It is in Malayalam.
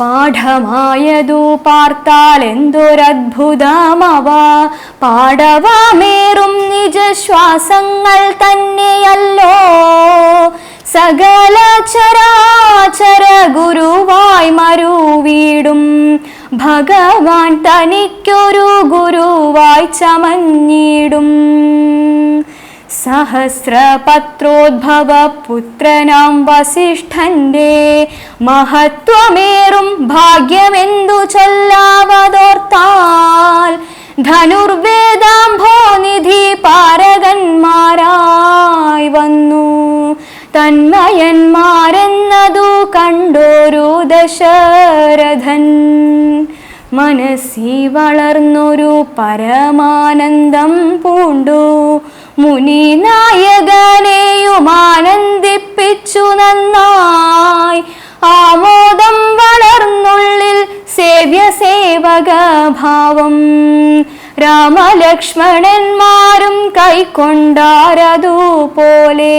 പാഠമായതു പാർത്താൽ എന്തൊരത്ഭുതമവ പാടവമേറും നിജശ്വാസങ്ങൾ തന്നെയല്ലോ. സകല ചരാചര ഗുരുവായി മരുവീടും. ഭഗവാൻ തനിക്കൊരു ഗുരുവായി ചമഞ്ഞിടും. സഹസ്രപത്രോദ്ഭവ പുത്രനാം വസിഷ്ഠന്റെ മഹത്വമേറും ഭാഗ്യമെന്തു ചൊല്ലാവതോർത്താൽ ധനുർവേദാംഭോനിധി പാരകന്മാരായി വന്നു. തന്മയന്മാരെന്നതു കണ്ടോരു ദശരഥൻ. മനസ്സി വളർന്നൊരു പരമാനന്ദം പൂണ്ടു. മുനി നായകനെയുമാനന്ദിപ്പിച്ചു നന്നായി. ആമോദം വളർന്നുള്ളിൽ സേവ്യ സേവക ഭാവം രാമലക്ഷ്മണന്മാരും കൈക്കൊണ്ടാരതുപോലെ.